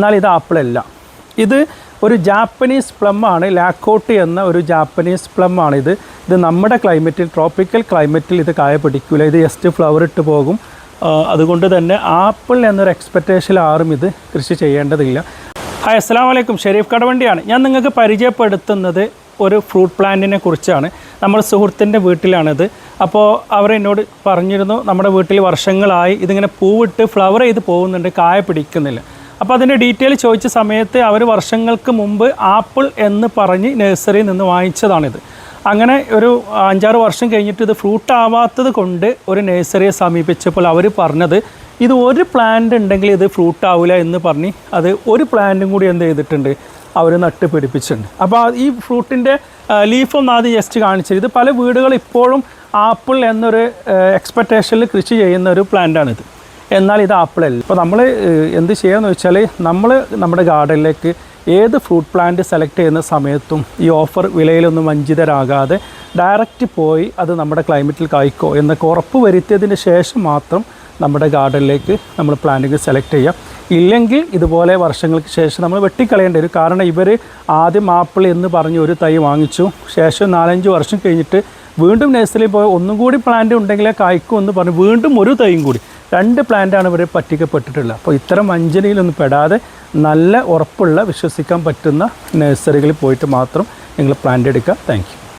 എന്നാൽ ഇത് ആപ്പിളല്ല. ഇത് ഒരു ജാപ്പനീസ് പ്ലം ആണ് ലാക്കോട്ടി എന്ന ഒരു ജാപ്പനീസ് പ്ലം ഇത്. ഇത് നമ്മുടെ ക്ലൈമറ്റിൽ ട്രോപ്പിക്കൽ ക്ലൈമറ്റിൽ ഇത് കായ പിടിക്കില്ല ഇത് ജസ്റ്റ് ഫ്ലവർ ഇട്ട് പോകും. അതുകൊണ്ട് തന്നെ ആപ്പിൾ എന്നൊരു എക്സ്പെക്റ്റേഷൻ ആരും ഇത് കൃഷി ചെയ്യേണ്ടതില്ല. ഹായ് അസ്സാം വലൈക്കും ഷെരീഫ് കടവണ്ടിയാണ്. ഞാൻ നിങ്ങൾക്ക് പരിചയപ്പെടുത്തുന്നത് ഒരു ഫ്രൂട്ട് പ്ലാന്റിനെ കുറിച്ചാണ്. നമ്മുടെ സുഹൃത്തിന്റെ വീട്ടിലാണിത്. അപ്പോൾ അവർ എന്നോട് പറഞ്ഞിരുന്നു നമ്മുടെ വീട്ടിൽ വർഷങ്ങളായി ഇതിങ്ങനെ പൂവിട്ട് ഫ്ലവർ ചെയ്ത് പോകുന്നുണ്ട് കായ പിടിക്കുന്നില്ല. അപ്പോൾ അതിന്റെ ഡീറ്റെയിൽ ചോദിച്ച സമയത്ത് അവർ വർഷങ്ങൾക്ക് മുമ്പ് ആപ്പിൾ എന്ന് പറഞ്ഞ് നഴ്സറിയിൽ നിന്ന് വാങ്ങിച്ചതാണിത്. അങ്ങനെ ഒരു അഞ്ചാറ് വർഷം കഴിഞ്ഞിട്ട് ഇത് ഫ്രൂട്ട് ആവാത്തത് കൊണ്ട് ഒരു നഴ്സറിയെ സമീപിച്ചപ്പോൾ അവർ പറഞ്ഞത് ഇത് ഒരു പ്ലാന്റ് ഉണ്ടെങ്കിൽ ഇത് ഫ്രൂട്ട് ആവില്ല എന്ന് പറഞ്ഞ് അത് ഒരു പ്ലാന്റും കൂടി എന്ത് ചെയ്തിട്ടുണ്ട് അവർ നട്ട് പിടിപ്പിച്ചിട്ടുണ്ട് അപ്പോൾ ഈ ഫ്രൂട്ടിന്റെ ലീഫ് ഒന്ന് ആദ്യം ജസ്റ്റ് കാണിച്ചത് ഇത് പല വീടുകൾ ഇപ്പോഴും ആപ്പിൾ എന്നൊരു എക്സ്പെക്റ്റേഷനിൽ കൃഷി ചെയ്യുന്ന ഒരു പ്ലാന്റാണിത്. എന്നാൽ ഇത് ആപ്പിളല്ല ഇപ്പോൾ നമ്മൾ എന്ത് ചെയ്യാന്ന് വെച്ചാൽ നമ്മൾ നമ്മുടെ ഗാർഡനിലേക്ക് ഏത് ഫ്രൂട്ട് പ്ലാന്റ് സെലക്ട് ചെയ്യുന്ന സമയത്തും ഈ ഓഫർ വിലയിലൊന്നും വഞ്ചിതരാകാതെ ഡയറക്റ്റ് പോയി അത് നമ്മുടെ ക്ലൈമറ്റിൽ കായ്ക്കോ എന്നൊക്കെ ഉറപ്പ് വരുത്തിയതിന് ശേഷം മാത്രം നമ്മുടെ ഗാർഡനിലേക്ക് നമ്മൾ പ്ലാന്റുകൾ സെലക്ട് ചെയ്യാം. ഇല്ലെങ്കിൽ ഇതുപോലെ വർഷങ്ങൾക്ക് ശേഷം നമ്മൾ വെട്ടിക്കളയേണ്ടി വരും. കാരണം ഇവർ ആദ്യം ആപ്പിൾ എന്ന് പറഞ്ഞ് ഒരു തൈ വാങ്ങിച്ചു. ശേഷം നാലഞ്ച് വർഷം കഴിഞ്ഞിട്ട് വീണ്ടും നഴ്സറിയിൽ പോയി. ഒന്നും കൂടി പ്ലാന്റ് ഉണ്ടെങ്കിലേ കായ്ക്കും എന്ന് പറഞ്ഞ് വീണ്ടും ഒരു തൈയും കൂടി. രണ്ട് പ്ലാന്റാണ് ഇവർ പറ്റിക്കപ്പെട്ടിട്ടുള്ളത്. അപ്പോൾ ഇത്തരം വഞ്ചനയിലൊന്നും പെടാതെ നല്ല ഉറപ്പുള്ള വിശ്വസിക്കാൻ പറ്റുന്ന നഴ്സറികളിൽ പോയിട്ട് മാത്രം നിങ്ങൾ പ്ലാന്റ് എടുക്കുക. താങ്ക്